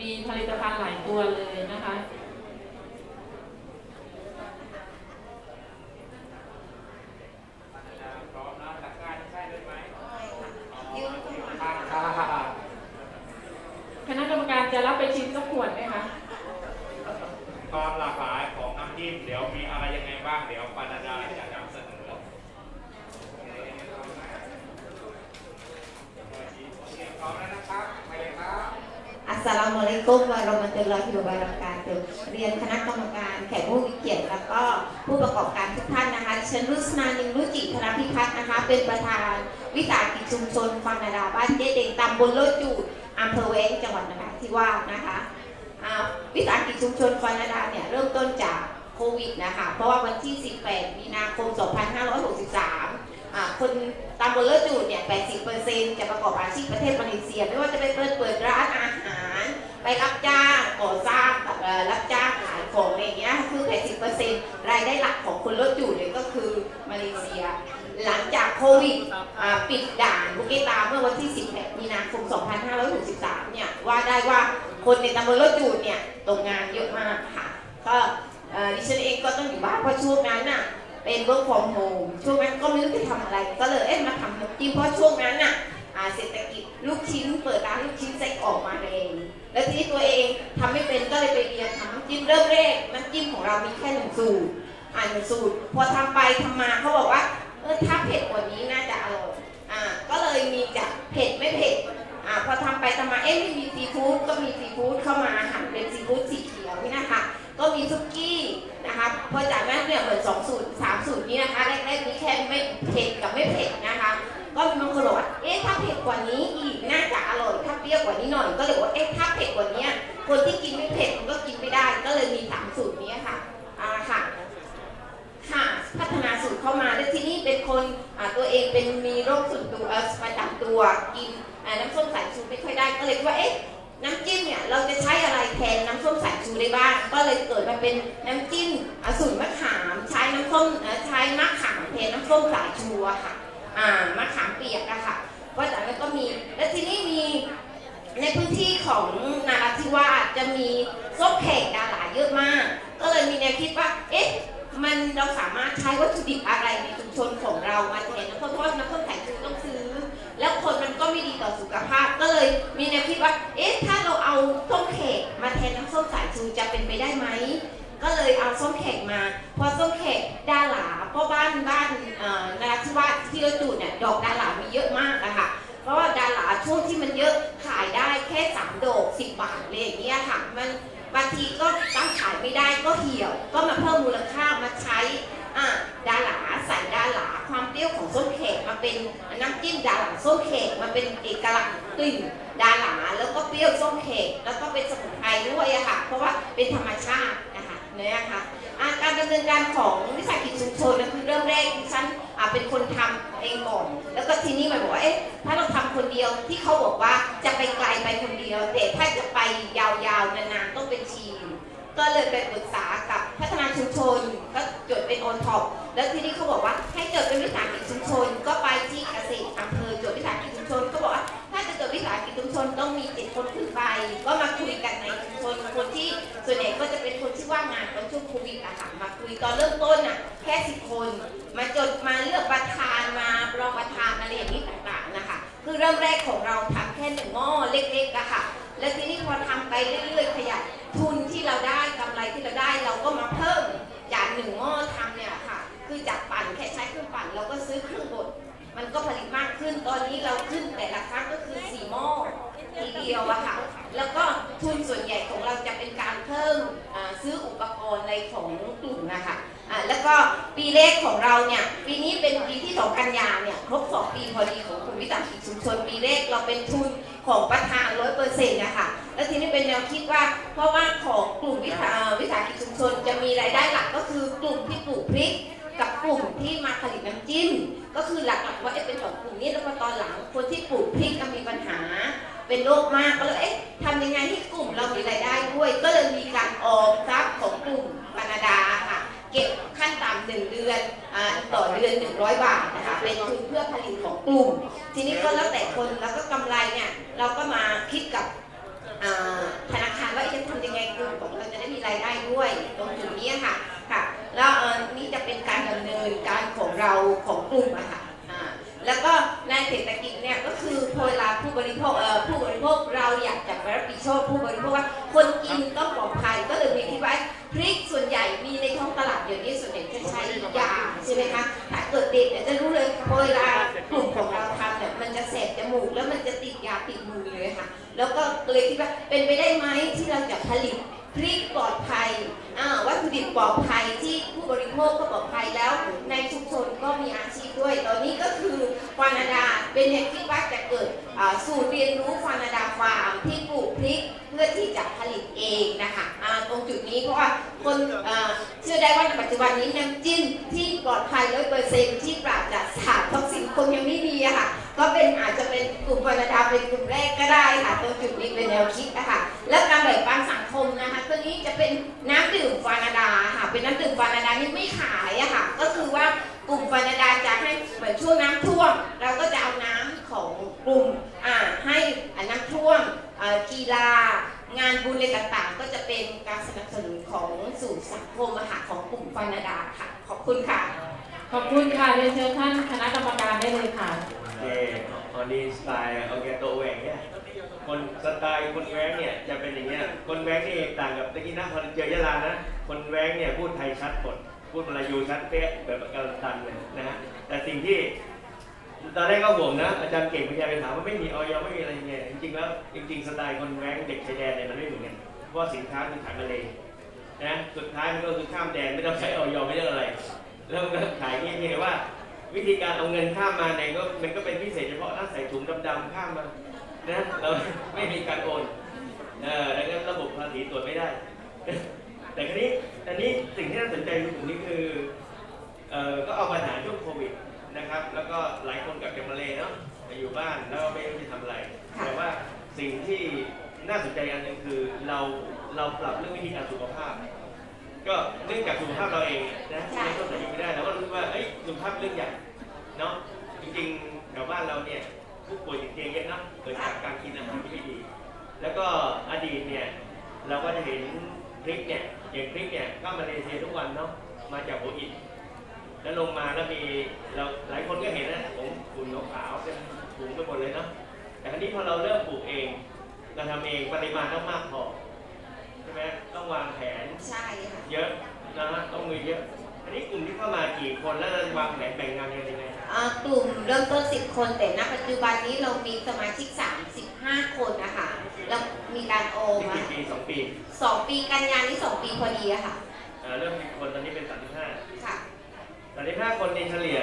มีผลิตภัณฑ์หลายตัวเลยนะคะพร้อมนะหลักการใช่ด้วยไหมยืมเข้ามาค่ะค่ะคณะกรรมการจะรับไปชิมสักขวดไหมคะความหลากหลายของน้ำจิ้มเดี๋ยวมีอะไรยังไงบ้างเดี๋ยวปานาดาจะนำเสนอพร้อมแล้วนะครับไปเลยครับ อั สลามอะลัยกุมวะเราะมะตุลลอฮิวะบะเราะกาตุเรียนคณะกรรมการแขกผู้มีเกียรติแล้วก็ผู้ประกอบการทุกท่านนะคะดิฉันรุสนานิมรุจิธนพิพัฒน์นะคะ เป็นประธานวิสาหกิจชุมชนฟังนาดาบ้านเจ๊เด็งตำบลโลจูดอำเภอเวงจังหวัดนราธิวาสนะคะวิสาหกิจชุมชนฟังนาดาเนี่ยเริ่มต้นจากโควิดนะคะเพราะว่าวันที่ 18 มีนาคม 2563อ่าคนตามบนเลือดจูดเนี่ย 80%จะประกอบอาชีพประเทศมาเลเซีย ไม่ว่าจะไปเปิดเปิดร้านอาห วิดอ่าปิดด่านบุกิตาเมื่อวันที่ 18 มีนาคม 2563 เนี่ย ว่าได้ว่าคนในตำบลเลือดจูดเนี่ยตกงานเยอะมากค่ะ ก็ดิฉันเองก็ต้องอยู่บ้านเพราะช่วงนั้นน่ะเป็น work from home ช่วงนั้นก็ไม่รู้จะทำอะไร ก็เลยเอ๊ะมาทำน้ำจิ้มเพราะช่วงนั้นน่ะเศรษฐกิจลูกชิ้นเปิดร้านลูกชิ้นไส้กรอกมาเอง แล้วทีนี้ตัวเองทำไม่เป็นก็เลยไปเรียนทำน้ำจิ้มเริ่มแรกน้ำจิ้มของเรามีแค่หนึ่งสูตรอ่าหนึ่งสูตร พอทำไปทำมาเขาบอกว่า ออถ้าเผ็ดกว่านี้น่าจะอร่อยอ่าก็เลยมีจากเผ็ดไม่เผ็ดอ่าพอทำไปทำมาเอ๊ะไม่มีซีฟู้ดก็มีซีฟู้ดเข้ามา ส้มใช้มะขามแทนน้ำส้มสายชูอะค่ะ อ่ามะขามเปียกอะค่ะก็จากนั้นก็มี แล้วทีนี้มีในพื้นที่ของนาราธิวาสจะมีส้มแขกดาราเยอะมาก ก็เลยมีแนวคิดว่า เอ๊ะ มันเราสามารถใช้วัตถุดิบอะไรในชุมชนของเรามาแทนน้ำส้มเพราะน้ำส้มสายชูต้องซื้อ แล้วคนมันก็ไม่ดีต่อสุขภาพ ก็เลยมีแนวคิดว่า เอ๊ะ ถ้าเราเอาส้มแขกมาแทนน้ำส้มสายชูจะเป็นไปได้ไหม ก็เลยเอาส้มแขกมาพอส้มแขกดาหลาเพราะบ้านบ้านนราธิวาสที่เราจูดเนี่ยดอกดาหลามีเยอะมากอะค่ะเพราะว่าดาหลาช่วงที่มันเยอะขายได้แค่สามดอกสิบบาทเลยอย่างเงี้ยค่ะมันบางทีก็ตั้งขายไม่ได้ก็เหี่ยว ก็มาเพิ่มมูลค่ามาใช้อะดาหลาใส่ดาหลาความเปรี้ยวของส้มแขกมาเป็นน้ำจิ้มดาหลาส้มแขกมาเป็นเอกลักษณ์กลิ่นดาหลาแล้วก็เปรี้ยวส้มแขกแล้วก็เป็นสมุนไพรด้วยอะค่ะ เพราะว่าเป็นธรรมชาติ เนี่ยค่ะะการดำเนินการของวิสาหกิจชุมชนนะคือเริ่มแรกดิฉันเป็นคนทำเองก่อน แล้วก็ทีนี้มันบอกว่าเอ๊ะถ้าเราทำคนเดียวที่เขาบอกว่าจะไปไกลไปคนเดียว แต่ถ้าจะไปยาวๆนานๆต้องเป็นทีม ก็เลยไปปรึกษากับพัฒนาชุมชนก็จดเป็นโอท็อปแล้วทีนี้เขาบอกว่าให้จดเป็นวิสาหกิจชุมชนก็ไปที่ ตอนนี้เราขึ้นแต่ละครั้งก็คือสี่หม้อทีเดียวอะค่ะ แล้วก็ทุนส่วนใหญ่ของเราจะเป็นการเพิ่มซื้ออุปกรณ์อะไรของกลุ่มนะคะอ่าแล้วก็ปีแรกของเราเนี่ย ปีนี้เป็นปีที่สองกันยาเนี่ย ครบสองปีพอดีของกลุ่มวิสาหกิจชุมชนปีแรกเราเป็นทุนของประธานร้อยเปอร์เซ็นต์นะคะแล้วทีนี้เป็นแนวคิดว่า เพราะว่าของกลุ่มวิสาวิสาหกิจชุมชนจะมีรายได้หลักก็คือกลุ่มที่ปลูกพริก กับกลุ่มที่มาผลิตน้ำจิ้มก็คือหลักๆว่าเอ๊ะเป็นสอง ปลูกพริกมีปัญหา เป็นโรคมากก็เลยเอ๊ะทำยังไงให้กลุ่มเรามีรายได้ด้วย ก็เลยมีการออมทรัพย์ของกลุ่มปานาดาค่ะ เก็บขั้นต่ำหนึ่งเดือนอต่อเดือน 100 บาทนะคะเป็นทุนเพื่อผลิตของกลุ่ม ทีนี้ก็แล้วแต่คนแล้วก็กำไรเนี่ยเราก็มาคิดกับอ่าธนาค ชอบผู้บริโภคว่าคนกินต้องปลอดภัยก็เลยมีที่ว่าพริกส่วนใหญ่มีในท้องตลาดเดี๋ยวนี้ส่วนใหญ่จะใช้ยาใช่ไหมคะถ้าเกิดเด็กเนี่ยจะรู้เลยพอเวลากลุ่มของเราทำเนี่ยมันจะแสบจมูกแล้วมันจะติดยาติดมือเลยค่ะ แล้วก็เลยคิดว่าเป็นไปได้ไหมที่เราจะผลิตพริกปลอดภัยอ่าวัตถุดิบปลอดภัยที่ผู้บริโภคก็ปลอดภัยแล้ว ในชุมชนก็มีอาชีพด้วย ตอนนี้ก็คือฟานาดาเป็นแนวคิดว่าจะเกิดสูตรเรียนรู้ฟานาดาฟาร์มที่ปลูกพริกเพื่อที่จะผลิตเองนะคะอ่าตรงจุดนี้เพราะว่าคนอ่า เชื่อได้ว่าในปัจจุบันนี้น้ำจิ้มที่ปลอดภัยร้อยเปอร์เซ็นต์ที่ปราศจากสารท็อกซินคงยังไม่มีอะค่ะ ก็เป็นอาจจะเป็นกลุ่มฟานาดาเป็นกลุ่มแรกก็ได้ค่ะตรงจุดนี้เป็นแนวคิดนะคะ กลุ่มฟานาดาค่ะ ขอบคุณค่ะ ขอบคุณค่ะเรียนเชิญท่านคณะกรรมการได้เลยค่ะเอออันนี้สไตล์เอาแกโตแหวงเนี่ย คนสไตล์คนแว้งเนี่ยจะเป็นอย่างเงี้ย คนแว้งนี่ต่างกับตะกี้นะพอเจอยะลานะ คนแว้งเนี่ยพูดไทยชัดหมดพูดมลายูชัดเป๊ะแบบกาลตันเลยนะฮะ แต่สิ่งที่ตอนแรกก็ห่วงนะ อาจารย์เก่งพยายามไปถามว่าไม่มีออยไม่มีอะไรเงี้ยจริงๆแล้วจริงๆสไตล์คนแว้งเด็กชายแดนเนี่ยมันไม่เหมือนกันเพราะว่าสินค้าคือขายมาเลย นะสุดท้ายมันก็คือข้ามแดนไม่ต้องใช้ออยไม่ต้องอะไร แล้วมันก็ขายงี้ยงแต่ว่า วิธีการเอาเงินข้ามมาเนี่ยก็มันก็เป็นพิเศษเฉพาะถ้าใส่ถุงดำๆข้ามมานะเราไม่มีการโอนเออแล้วก็ระบบภาษีตรวจไม่ได้ แต่ครนี้อันนี้สิ่งที่น่าสนใจคือตรงนี้คือเออก็เอาปัญหาช่วงโควิดนะครับ แล้วก็หลายคนกลับจากมาเลยเนาะอยู่บ้านแล้วไม่รู้จะทำอะไร แต่ว่าสิ่งที่น่าสนใจอันหนึ่งคือเรา เราปรับเรื่องวิธีการสุขภาพ ก็เนื่องจากสุขภาพเราเองนะที่ไม่ต้องใส่ไม่ได้เราก็รู้สึกว่าเอ้ยสุขภาพเรื่องใหญ่เนาะจริงๆแถวบ้านเราเนี่ยผู้ป่วยติดเตียงเยอะนะเกิดจากการกินอาหารที่ไม่ดี แล้วก็อดีตเนี่ยเราก็จะเห็นพริกเนี่ยอย่างพริกเนี่ยก็มาเลเซียทุกวันเนาะมาจากหัวอิฐแล้วลงมาแล้วมีเราหลายคนก็เห็นนะผมฝุ่นขาวๆเป็นถุงไปหมดเลยเนาะแต่คราวนี้พอเราเริ่มปลูกเองเราทำเองปริมาณต้องมากพอ ใช่ไหมต้องวางแผนใช่ค่ะเยอะนะฮะต้องมือเยอะ อันนี้กลุ่มที่เข้ามากี่คนแล้วเราจะวางแผนแบ่งงานกันยังไงอ่ากลุ่มเริ่มต้น 10 คนแต่ณปัจจุบันนี้เรามีสมาชิก 35 คนนะคะแล้วมีการโอนี่มากี่ปีสองปีสองปีกันยานี้สองปีพอดีอะค่ะอ่าเริ่มมีคนตอนนี้เป็นสามสิบห้าค่ะ สามสิบห้าคนในเฉลี่ย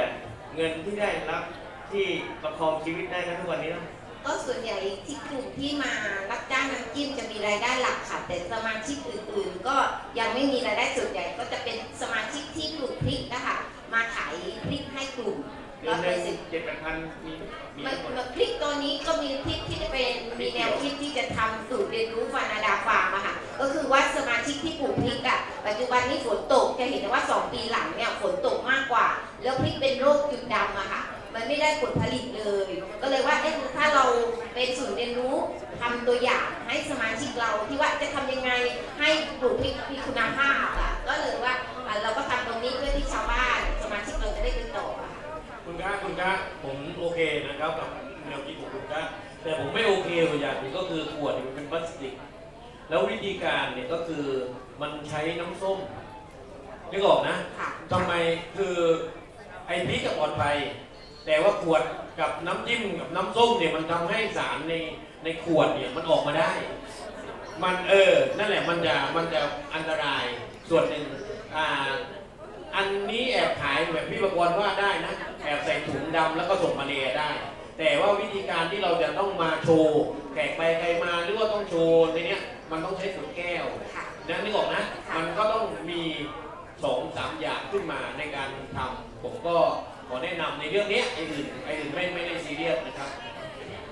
เงินที่ได้รับที่ประคองชีวิตได้นะทุกวันนี้นะ ก็ส่วนใหญ่ที่กลุ่มที่มารับจ้างน้ำจิ้มจะมีรายได้หลักค่ะ แต่สมาชิกอื่นๆ ก็ยังไม่มีรายได้ส่วนใหญ่ก็จะเป็นสมาชิกที่ปลูกพริกนะคะ มาขายพริกให้กลุ่มเดืร้ออนยหเปนึ่องร์เซ็นต์เจ็ดแปดพันมีมีมันทั้งหมดมันพริกตัวนี้ก็มีพริกที่จะเป็นมีแนวคิดที่จะทำสูตรเรียนรู้ฟานาดาฟาร์มอะค่ะ ก็คือว่าสมาชิกที่ปลูกพริกอะปัจจุบันนี้ฝนตกจะเห็นได้ว่า 2 ปีหลังเนี่ยฝนตกมากกว่า แล้วพริกเป็นโรคจุดดำอะค่ะมัน ไม่ได้ผลผลิตเลย ก็เลยว่าเอ๊ะถ้าเราเป็นศูนย์เรียนรู้ทำตัวอย่างให้สมาชิกเราที่ว่าจะทำยังไงให้ปลูกพริกมีคุณภาพอะก็เลยว่าอะเราก็ทำตรงนี้เพื่อที่ชาวบ้านสมาชิกเราจะได้ไปต่ออะค่ะคุณก้าคุณก้าผมโอเคนะครับกับแนวคิดของคุณก้าแต่ผมไม่โอเคอยู่อย่างหนึงก็คือขวดเนี่ยมันเป็นพลาสติก แล้ววิธีการเนี่ยก็คือมันใช้น้ำส้มนึกออกนะค่ะทำไมคือไอ้พริกกับปลอดภัย แต่ว่าขวดกับน้ำจิ้มกับน้ำส้มเนี่ยมันทำให้สารในในขวดเนี่ยมันออกมาได้ มันเออ นั่นแหละมันจะมันจะอันตรายส่วนหนึ่งอ่าอันนี้แอบขายแบบพี่ประกรณ์ว่าได้นะแอบใส่ถุงดำแล้วก็ส่งมาเลได้ แต่ว่าวิธีการที่เราจะต้องมาโชว์แขกไปใครมาหรือว่าต้องโชว์ในเนี้ยมันต้องใช้ขวดแก้ว ค่ะ นะนึกออกนะ มันก็ต้องมีสองสามอย่างขึ้นมาในการทำผมก็ ขอแนะนำในเรื่องเนี้ยไอ้อื่นไอ้อื่นไม่ไม่ได้ซีเรียสนะครับ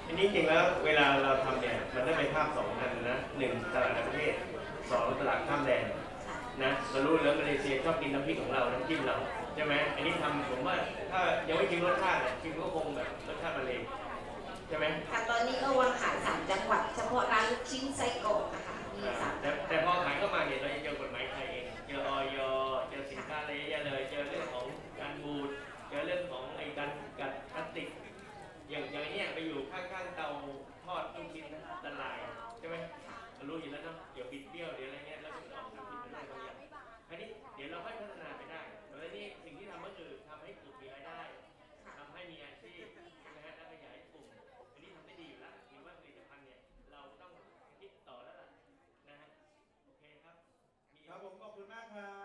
อันนี้จริงแล้วเวลาเราทำเนี่ยมันได้ไปภาพสองอันนะหนึ่งตลาดในประเทศสองตลาดข้ามแดนนะเรารู้แล้วมาเลเซียชอบกินน้ำพริกของเราน้ำจิ้มเราใช่ไหมอันนี้ทำผมว่าถ้ายังไม่ชิมรสชาติเนี่ยชิมก็คงแบบรสชาติมาเลยใช่ไหมค่ะตอนนี้ก็วางขายสามจังหวัดเฉพาะร้านลูกชิ้นไส้กรอก ไม่ได้แล้นี่สิ่งที่ทำก็คือทำให้กลุ่มมีรายได้ทำให้มีอาชีพนะฮะและขยายกลุ่ม อันนี้ทำได้ดีอยู่แล้วคิดว่าผลิตภัณฑ์เนี่ยเราต้องคิดต่อแล้วล่ะนะฮะโอเคครับ มี ครับผมขอบคุณมากครับ